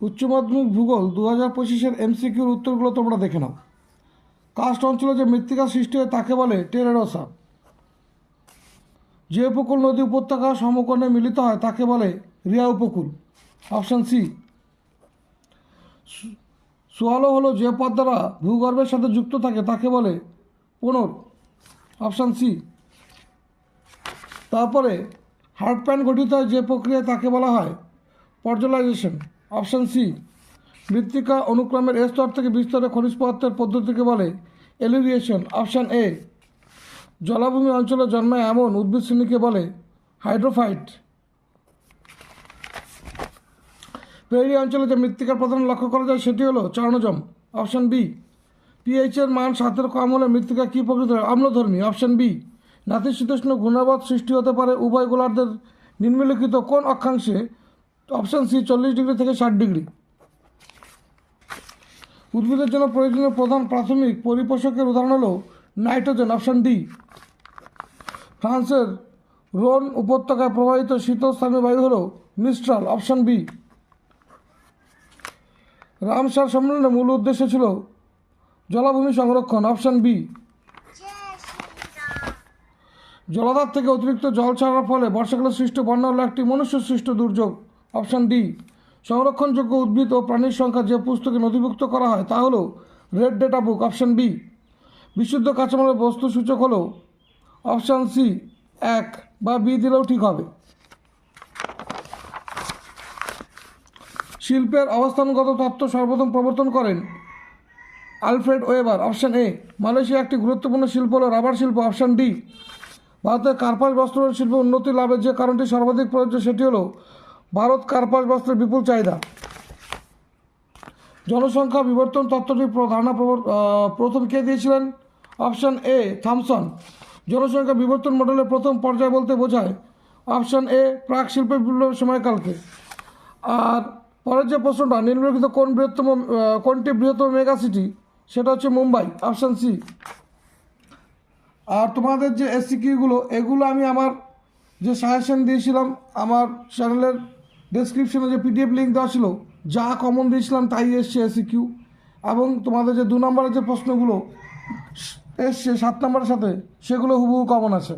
উচ্চ মাধ্যমিক ভূগোল দু হাজার পঁচিশের এমসিকিউর উত্তরগুলো তোমরা দেখে নাও। কাস্ট অঞ্চলে যে মৃত্তিকা সৃষ্টি হয় তাকে বলে টেরেরোসা যে উপকূল নদী উপত্যকা সমকোণে মিলিত হয় তাকে বলে রিয়া উপকূল। অপশান সি সোয়ালো হলো যে পথ দ্বারা ভূগর্ভের সাথে যুক্ত থাকে তাকে বলে পুনর। অপশান সি তারপরে হার্ট প্যান গঠিত হয় যে প্রক্রিয়া তাকে বলা হয় পর্জলাইজেশন অপশান সি, মৃত্তিকা অনুক্রমের স্তর থেকে বিস্তরে খনিজ পদার্থের পদ্ধতিকে বলে এলিভিয়েশন অপশান এ, জলাভূমি অঞ্চলে জন্মায় এমন উদ্ভিদ শ্রেণীকে বলে হাইড্রোফাইট। পেরি অঞ্চলে যে মৃত্তিকার প্রধান লক্ষ্য করা যায় সেটি হলো চার্ণজম। অপশান বি পিএইচের মান সাতের কম হলে মৃত্তিকা কী প্রকৃত? অম্লধর্মী অপশান বি, নাতিশীতোষ্ণ ঘূর্ণাবাদ সৃষ্টি হতে পারে উভয় গোলার্ধের নিম্নলিখিত কোন অক্ষাংশে অপশান সি চল্লিশ ডিগ্রি থেকে ষাট ডিগ্রি। উদ্ভিদের জন্য প্রয়োজনীয় প্রধান প্রাথমিক পরিপোষকের উদাহরণ হলো নাইট্রোজেন অপশান ডি ফ্রান্সের রোন উপত্যকায় প্রবাহিত শীতস্থানীয় বায়ু হলো মিস্ট্রাল অপশান বি রামসার সম্মেলনের মূল উদ্দেশ্য ছিল জলাভূমি সংরক্ষণ অপশান বি জলাধার থেকে অতিরিক্ত জল ছাড়ার ফলে বর্ষাকালে সৃষ্ট বন্যা হল একটি মনুষ্য সৃষ্ট দুর্যোগ। অপশান ডি, সংরক্ষণযোগ্য উদ্ভিদ ও প্রাণীর সংখ্যা যে পুস্তকে নথিভুক্ত করা হয় তা হলো red data book. Option B বিশুদ্ধ কাঁচামালের বস্তু সূচক হলো। অপশান সি, এক বা বি দিলেও ঠিক হবে। শিল্পের অবস্থানগত তত্ত্ব সর্বপ্রথম প্রবর্তন করেন Alfred Weber. Option A Malaysia একটি গুরুত্বপূর্ণ শিল্প হলো রাবার শিল্প। অপশান ডি, ভারতের কার্পাস বস্ত্র শিল্প উন্নতি লাভের যে কারণটি সর্বাধিক প্রযোজ্য সেটি হলো ভারত কার্পাস বস্ত্রের বিপুল চাহিদা? জনসংখ্যা বিবর্তন তত্ত্বটির প্র- ধারণা প্রথম কে দিয়েছিলেন? Option A, Thompson. জনসংখ্যা বিবর্তন মডেলের প্রথম পর্যায় বলতে বোঝায়। অপশান এ, প্রাক শিল্প বিপ্লবের সময়কালকে। আর পরের যে প্রশ্নটা, নিম্নলিখিত কোন বৃহত্তম কোনটি বৃহত্তম মেগা সিটি? সেটা হচ্ছে মুম্বাই, অপশান সি। আর তোমাদের যে এসিকিউগুলো এগুলো আমি আমার যে সাজেশন দিয়েছিলাম, আমার চ্যানেলের ডেসক্রিপশনে যে পিডিএফ লিঙ্ক দেওয়া ছিল, যা কমন দিয়েছিলাম তাই এসছে এসিকিউ এবং তোমাদের যে দু নম্বরের যে প্রশ্নগুলো, এসছে সাত নম্বরের সাথে, সেগুলো হুবহু কমন আছে।